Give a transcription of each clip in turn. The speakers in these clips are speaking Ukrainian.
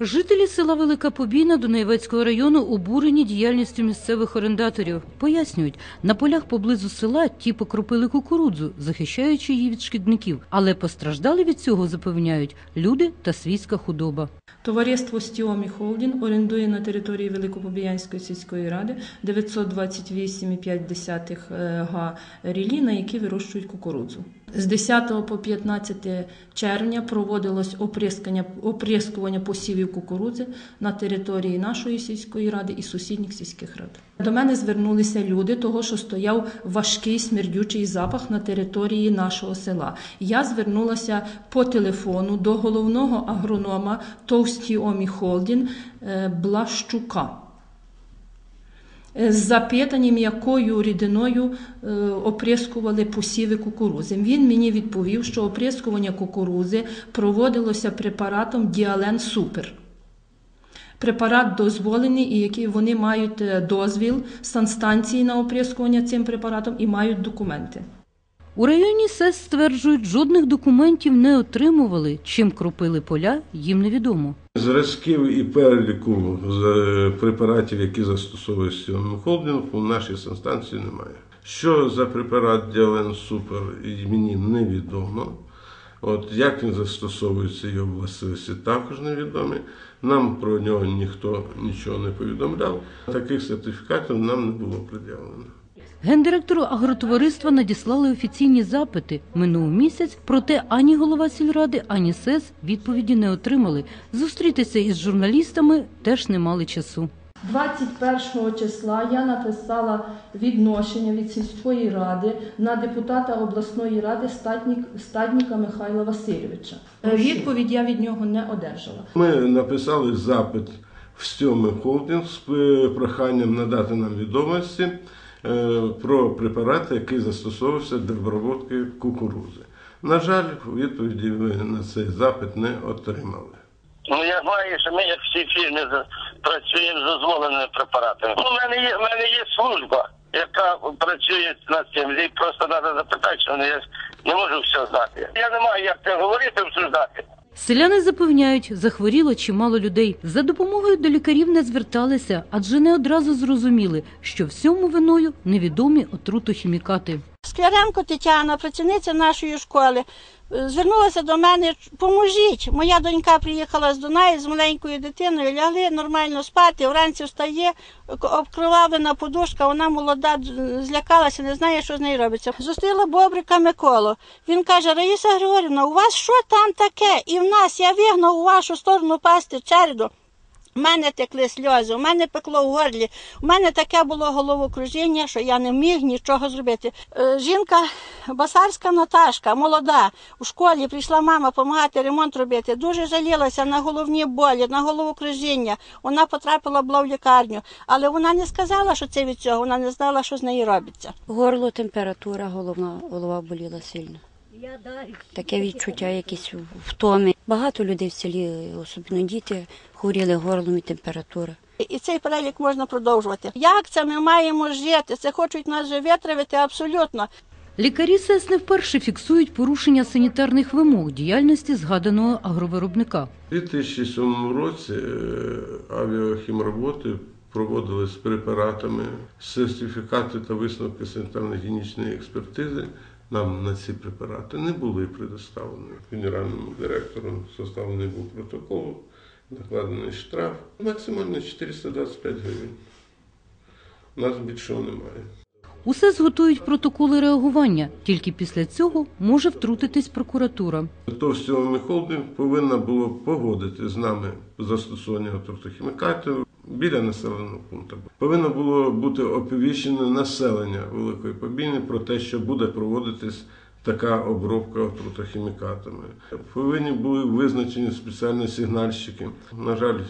Жителі села Велика Побійна Дунаєвецького району обурені діяльністю місцевих орендаторів. Пояснюють, на полях поблизу села ті покропили кукурудзу, захищаючи її від шкідників, але постраждали від цього, запевняють, люди та свійська худоба. Товариство Стіомі Холдін орендує на території Великопобіянської сільської ради 928,5 е, га рілі, на які вирощують кукурудзу. З 10 по 15 червня проводилось оприскування посівів кукурудзи на території нашої сільської ради і сусідніх сільських рад. До мене звернулися люди, того що стояв важкий смердючий запах на території нашого села. Я звернулася по телефону до головного агронома Товстіомі Холдін е, Блащука з запитанням, якою рідиною е, оприскували посіви кукурузи. Він мені відповів, що оприскування кукурузи проводилося препаратом Діален Супер. Препарат дозволений, і який вони мають е, дозвіл санстанції на оприскування цим препаратом і мають документи. У районі СЕС стверджують, жодних документів не отримували. Чим кропили поля, їм невідомо. Зразків і переліку з препаратів, які застосовують стіоному холдингу, у нашій санстанції немає. Що за препарат Діален Супер мені невідомо. От як він застосовується його властивості, також невідомі. Нам про нього ніхто нічого не повідомляв. Таких сертифікатів нам не було пред'явлено. Гендиректору агротовариства надіслали офіційні запити минув місяць, проте ані голова сільради, ані СЕС відповіді не отримали. Зустрітися із журналістами теж не мали часу. 21 числа я написала відношення від сільської ради на депутата обласної ради Статнік, Стадніка Михайла Васильовича. Е, Відповідь я від нього не одержала. Ми написали запит в Стьоми Холдинг з проханням надати нам відомості про препарат, який застосовувався для обробки кукурузи. На жаль, відповіді ви на цей запит не отримали. Ну я знаю, що ми, як всі фірми, працюємо з дозволеними препаратами. Ну, У мене є, в мене є служба, яка працює над цим. Їй просто треба запитати, що я не можу все знати. Я не маю як це говорити, обсуждати. Селяни запевняють, захворіло чимало людей. За допомогою до лікарів не зверталися, адже не одразу зрозуміли, що всьому виною невідомі отрутохімікати. Скляренко Тетяна, працівниця нашої школи, е, звернулася до мене, поможіть. Моя донька приїхала з Дунаї з маленькою дитиною, лягли нормально спати, вранці встає, обкривавлена подушка, вона молода, злякалася, не знає, що з нею робиться. Зустріла Бобрика Миколу. Він каже, Раїса Григорівна, у вас що там таке? І в нас я вигнав у вашу сторону пасти череду. У мене текли сльози, у мене пекло в горлі, у мене таке було головокружіння, що я не міг нічого зробити. Е, Жінка басарська Наташка, молода, у школі прийшла мама допомагати ремонт робити. Дуже жалілася на головні болі, на головокружіння. Вона потрапила була в лікарню, але вона не сказала, що це від цього, вона не знала, що з нею робиться. Горло, температура, головна, голова боліла сильно. Таке відчуття якесь втоми. Багато людей в селі, особливо діти, хворіли горлом і температура. І цей перелік можна продовжувати. Як це ми маємо жити? Це хочуть нас вже витравити абсолютно. Лікарі СЕС не вперше фіксують порушення санітарних вимог діяльності згаданого агровиробника. У 2007 році е, авіахімроботи проводили з препаратами сертифікати та висновки санітарно-гігієнічної експертизи. Нам на ці препарати не були предоставлені. Генеральному директору составлений був протокол, накладений штраф. Максимально 425 гривень. У нас більшого немає. У СЕС готують протоколи реагування. Тільки після цього може втрутитись прокуратура. Товстілий холдинг повинна було погодити з нами застосування отрутохімікатів біля населеного пункту. Повинно було бути оповіщено населення Великої Побійни про те, що буде проводитись така обробка отрутохімікатами. Повинні були визначені спеціальні сигнальщики. На жаль,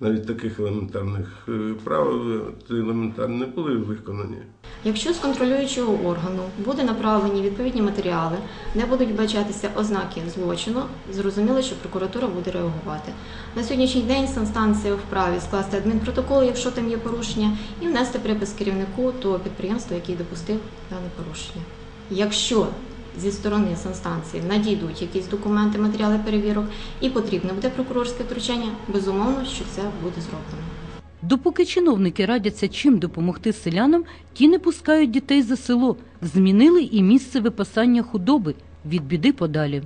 навіть таких елементарних е, правил елементарно елементарні не були виконані. Якщо з контролюючого органу буде направлені відповідні матеріали, не будуть бачатися ознаки злочину, зрозуміло, що прокуратура буде реагувати. На сьогоднішній день санстанція вправі скласти адмінпротокол, якщо там є порушення, і внести припис керівнику того підприємства, який допустив дане порушення. Якщо зі сторони санстанції надійдуть якісь документи, матеріали перевірок, і потрібне буде прокурорське втручання, безумовно, що це буде зроблено. Допоки чиновники радяться чим допомогти селянам, ті не пускають дітей за село, змінили і місце випасання худоби від біди подалі.